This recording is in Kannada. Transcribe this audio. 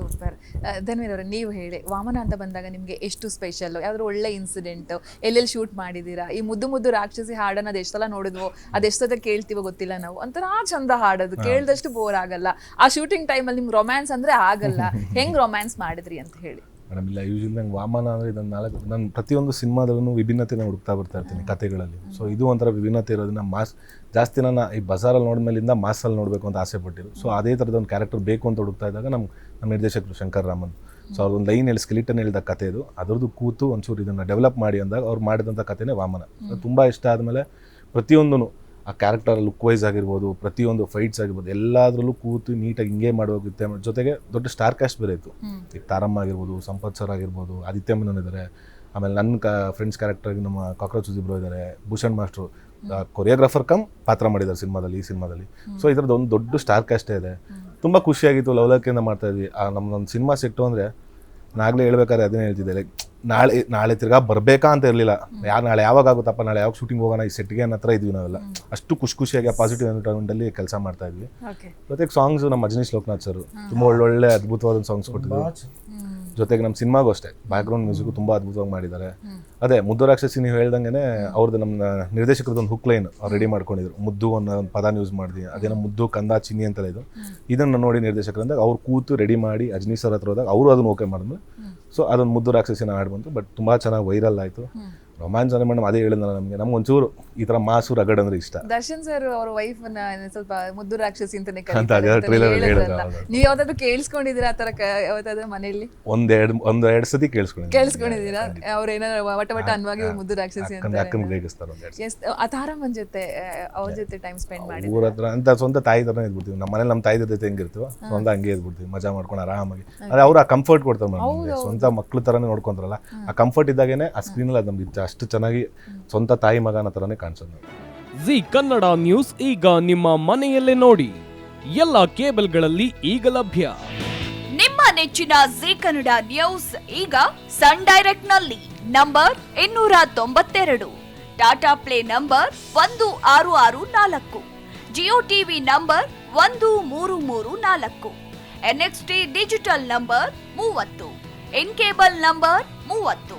ಸೂಪರ್. ಧನ್ವೀರ್ ಅವರೇ ನೀವು ಹೇಳಿ ವಾಮನ ಅಂತ ಬಂದಾಗ ನಿಮಗೆ ಎಷ್ಟು ಸ್ಪೆಷಲ್ ಯಾವ್ದಾದ್ರು ಒಳ್ಳೆ ಇನ್ಸಿಡೆಂಟ್ ಎಲ್ಲೆಲ್ಲಿ ಶೂಟ್ ಮಾಡಿದ್ದೀರಾ ಈ ಮುದ್ದು ಮುದ್ದು ರಾಕ್ಷಸಿ ಹಾಡನ್ನ ಅದು ಎಷ್ಟೆಲ್ಲ ನೋಡಿದ್ವೋ ಅದೆಷ್ಟೊತ್ತ ಕೇಳ್ತೀವೋ ಗೊತ್ತಿಲ್ಲ ನಾವು. ಒಂಥರ ಚಂದ ಹಾಡೋದು ಕೇಳಿದಷ್ಟು ಬೋರ್ ಆಗಲ್ಲ. ಆ ಶೂಟಿಂಗ್ ಟೈಮಲ್ಲಿ ನಿಮ್ಗೆ ರೊಮ್ಯಾನ್ಸ್ ಅಂದ್ರೆ ಆಗಲ್ಲ. ಹೆಂಗ್ ರೊಮ್ಯಾನ್ಸ್ ಮಾಡಿದ್ರಿ ಅಂತ ಹೇಳಿ. ಮೇಡಮ್, ಇಲ್ಲ ಯೂಶಲಿ ನಂಗೆ ವಾಮನ ಅಂದರೆ ಇದನ್ನು ನಾಲ್ಕು ನಾನು ಪ್ರತಿಯೊಂದು ಸಿನಿಮಾದಲ್ಲೂ ವಿಭಿನ್ನತೆನ ಹುಡುಕ್ತಾ ಬರ್ತಾ ಇರ್ತೀನಿ ಕಥೆಗಳಲ್ಲಿ. ಸೊ ಇದು ಒಂಥರ ವಿಭಿನ್ನತೆ ಇರೋದನ್ನ ಮಾಸ್ ಜಾಸ್ತಿ ನಾನು ಈ ಬಜಾರಲ್ಲಿ ನೋಡಿದ್ಮೇಲಿಂದ ಮಾಸಲ್ಲಿ ನೋಡಬೇಕು ಅಂತ ಆಸೆ ಪಟ್ಟಿರು ಸೊ ಅದೇ ಥರದ ಒಂದು ಕ್ಯಾರೆಕ್ಟರ್ ಬೇಕು ಅಂತ ಹುಡುಕ್ತಾ ಇದ್ದಾಗ ನಮ್ಮ ನಮ್ಮ ನಿರ್ದೇಶಕರು ಶಂಕರ್ ರಾಮನ್. ಸೊ ಒಂದು ಲೈನ್ ಹೇಳಿ ಸ್ಕಿಲಿಟನ್ ಹೇಳಿದ ಕತೆ ಇದು. ಅದರದ್ದು ಕೂತು ಒಂಚೂರು ಇದನ್ನು ಡೆವಲಪ್ ಮಾಡಿ ಅಂದಾಗ ಅವ್ರು ಮಾಡಿದಂಥ ಕಥೆನೇ ವಾಮನ. ತುಂಬ ಇಷ್ಟ ಆದಮೇಲೆ ಪ್ರತಿಯೊಂದೂ ಆ ಕ್ಯಾರೆಕ್ಟರ್ ಲುಕ್ ವೈಸ್ ಆಗಿರ್ಬೋದು ಪ್ರತಿಯೊಂದು ಫೈಟ್ಸ್ ಆಗಿರ್ಬೋದು ಎಲ್ಲದರಲ್ಲೂ ಕೂತು ನೀಟಾಗಿ ಹಿಂಗೆ ಮಾಡೋಗುತ್ತೆ ಜೊತೆಗೆ ದೊಡ್ಡ ಸ್ಟಾರ್ ಕ್ಯಾಸ್ಟ್ ಬೇರೆ ಇತ್ತು. ಈಗ ತಾರಮ್ಮ ಆಗಿರ್ಬೋದು ಸಂಪತ್ ಸರ್ ಆಗಿರ್ಬೋದು ಆದಿತ್ಯ ಮೆನನ್ ಇದ್ದಾರೆ. ಆಮೇಲೆ ನನ್ನ ಕ ಫ್ರೆಂಡ್ಸ್ ಕ್ಯಾರೆಕ್ಟರ್ ನಮ್ಮ ಕಾಕ್ರೋಚ್ ಇಬ್ಬರು ಇದ್ದಾರೆ ಭೂಷಣ್ ಮಾಸ್ಟ್ರು. ಕೊರಿಯೋಗ್ರಾಫರ್ ಕಮ್ ಪಾತ್ರ ಮಾಡಿದ್ದಾರೆ ಸಿನಿಮಾದಲ್ಲಿ ಈ ಸಿನಿಮಾದಲ್ಲಿ. ಸೊ ಇದರದ್ದು ಒಂದು ದೊಡ್ಡ ಸ್ಟಾರ್ ಕ್ಯಾಸ್ಟೇ ಇದೆ. ತುಂಬ ಖುಷಿಯಾಗಿತ್ತು ಲವಲಕ್ಕಿಯಿಂದ ಮಾಡ್ತಾ ಇದ್ವಿ. ಆ ಒಂದು ಸಿನಿಮಾ ಸಿಟ್ಟು ಅಂದರೆ ನಾಗಲೇ ಹೇಳ್ಬೇಕಾದ್ರೆ ಅದನ್ನೇ ಹೇಳ್ತಿದ್ದೆ ಲೈಕ್ ನಾಳೆ ನಾಳೆ ತಿರ್ಗಾ ಬರಬೇಕಾ ಅಂತ ಇರಲಿಲ್ಲ. ಯಾರು ನಾಳೆ ಯಾವಾಗ ಆಗುತ್ತಪ್ಪ ನಾಳೆ ಯಾವಾಗ ಶೂಟಿಂಗ್ ಹೋಗೋಣ ಈ ಸೆಟ್ಗೆ ಅನ್ನೋ ಹತ್ರ ಇದ್ವಿ ನಾವೆಲ್ಲ. ಅಷ್ಟು ಖುಷಿ ಖುಷಿಯಾಗಿ ಪಾಸಿಟಿವ್ ಎನ್ವಿರಾನ್ಮೆಂಟಲ್ಲಿ ಕೆಲಸ ಮಾಡ್ತಾ ಇದ್ವಿ. ಓಕೆ ಜೊತೆಗೆ ಸಾಂಗ್ಸ್ ನಮ್ಮ ಅಜನೀಶ್ ಲೋಕನಾಥ್ ಸರ್ ತುಂಬ ಒಳ್ಳೊಳ್ಳೆ ಅದ್ಭುತವಾದ ಸಾಂಗ್ಸ್ ಕೊಟ್ಟಿದ್ರು. ಜೊತೆಗೆ ನಮ್ಮ ಸಿನಿಮಾಗೂ ಅಷ್ಟೇ. ಬ್ಯಾಕ್ಗ್ರೌಂಡ್ ಮ್ಯೂಸಿಕ್ ತುಂಬ ಅದ್ಭುತವಾಗಿ ಮಾಡಿದ್ದಾರೆ. ಅದೇ ಮುದ್ದು ರಾಕ್ಷಸಿ ನೀವು ಹೇಳ್ದಂಗೆ ಅವ್ರದ್ದು ನಮ್ಮ ನಿರ್ದೇಶಕರದ್ದು ಒಂದು ಹುಕ್ ಲೈನ್ ಅವ್ರು ರೆಡಿ ಮಾಡ್ಕೊಂಡಿದ್ರು. ಮುದ್ದು ಅನ್ನೋ ಒಂದು ಪದಾನ ಯೂಸ್ ಮಾಡಿದ್ವಿ ಅದೇನೋ ಮುದ್ದು ಕಂದ ಚಿನ್ನಿ ಅಂತಲೇ ಇದು. ಇದನ್ನು ನೋಡಿ ನಿರ್ದೇಶಕರಂದಾಗ ಅವ್ರು ಕೂತು ರೆಡಿ ಮಾಡಿ ಅಜ್ನಿ ಸರ್ ಹತ್ರ ಹೋದಾಗ ಅವರು ಅದನ್ನು ಓಕೆ ಮಾಡಿದ್ರು. ಸೊ ಅದೊಂದು ಮುದ್ದು ರಾಕ್ಷಸಿನ ಹಾಡು ಬಂತು ಬಟ್ ತುಂಬ ಚೆನ್ನಾಗಿ ವೈರಲ್ ಆಯಿತು. ರೊಮ್ಯಾನ್ಸ್ ಅಂದ್ರೆ ಮೇಡಮ್ ಅದೇ ಹೇಳಿದ್ನಲ್ಲ ನಮಗೆ. ನಮ್ಗೆ ಒಂಚೂರು ಈ ತರ ಮಾಸು ರಗಡ್ ಅಂದ್ರೆ ಇಷ್ಟ. ದರ್ಶನ್ ಸರ್ ಅವ್ರ ವೈಫ್ ಸ್ವಲ್ಪ ಮುದ್ದು ರಾಕ್ಷಸಿ ಅಂತಾನೆ ಅಂತ ಅದೇ ಹೇಳಿದ್ರಲ್ಲ. ಹೇಳಿದ್ರು, ನೀವ್ ಯಾವ್ದಾದ್ರು ಕೇಳಿಸ್ಕೊಂಡಿದ್ದೀರಾ ಆ ತರ ಕ- ಯಾವತ್ತಾದ್ರೂ ಮನೆಯಲ್ಲಿ? ಒಂದೆರಡು ಒಂದು ಎರಡು ಸತಿ ಕೇಳಿಸ್ಕೊಂಡಿದ್ದೀನಿ. ಕೇಳಿಸ್ಕೊಂಡಿದ್ದೀರಾ? ಅವ್ರ ಏನಾದ್ರು ವಟ ವಟ ಅನ್ವಾಗಿ ಮುದ್ದು ರಾಕ್ಷಸಿ ಅಂತ ಅಕ್ಕನ ಅಕ್ಕನ ರೇಗಿಸ್ತಾರೆ ಒಂದೆರಡು ಎಸ್ ಆ ತಾರಮ್ಮನ್ ಜೊತೆ ಅವ್ರ ಜೊತೆ ಟೈಮ್ ಸ್ಪೆಂಡ್ ಮಾಡಿ ಊರ ಹತ್ರ ಅಂತ ಸ್ವಂತ ತಾಯಿ ತರ ಇದ್ಬಿಡ್ತೀವಿ. ನಮ್ಮ ಮನೇಲಿ ನಮ್ಮ ತಾಯಿ ಜೊತೆ ಹೆಂಗಿರ್ತೀವ ಸ್ವಂತ ಹಂಗೆ ಇದ್ಬಿಡ್ತೀವಿ. ಮಜಾ ಮಾಡ್ಕೊಂಡು ಆರಾಮಾಗಿ. ಅದೇ ಅವ್ರು ಆ ಕಂಫರ್ಟ್ ಕೊಡ್ತಾರೆ ಸ್ವಂತ ಮಕ್ಳು ಥರನೇ ನೋಡ್ಕೊಂತಾರಲ್ಲ. ಆ ಕಂಫರ್ಟ್ ಇದ್ದಾಗೇನೆ ಆ ಸ್ಕ್ರೀನಲ್ಲಿ ಅದು ನಮ್ಗೆ ಅಷ್ಟು ಚೆನ್ನಾಗಿ ಸ್ವಂತ ತಾಯಿ ಮಗನ ಥರನೇ ಕಾಣಿಸೋದು ಜಿ ಕನ್ನಡ ನ್ಯೂಸ್ ಈಗ ನಿಮ್ಮ ಮನೆಯಲ್ಲೇ ನೋಡಿ. ಎಲ್ಲ ಕೇಬಲ್ಗಳಲ್ಲಿ ಈಗ ಲಭ್ಯ. ನಿಮ್ಮ ನೆಚ್ಚಿನ ಜಿ ಕನ್ನಡ ನ್ಯೂಸ್ ಈಗ ಸನ್ ಡೈರೆಕ್ಟ್ನಲ್ಲಿ ನಂಬರ್ ಇನ್ನೂರ ತೊಂಬತ್ತೆರಡು. ಟಾಟಾ ಪ್ಲೇ ನಂಬರ್ ಒಂದು ಆರು ಆರು ನಾಲ್ಕು. ಜಿಯೋ ಟಿವಿ ನಂಬರ್ ಒಂದು ಮೂರು ಮೂರು ನಾಲ್ಕು. ಎನ್ಎಕ್ಸ್ಟಿ ಡಿಜಿಟಲ್ ನಂಬರ್ ಮೂವತ್ತು. ಇನ್ ಕೇಬಲ್ ನಂಬರ್ ಮೂವತ್ತು.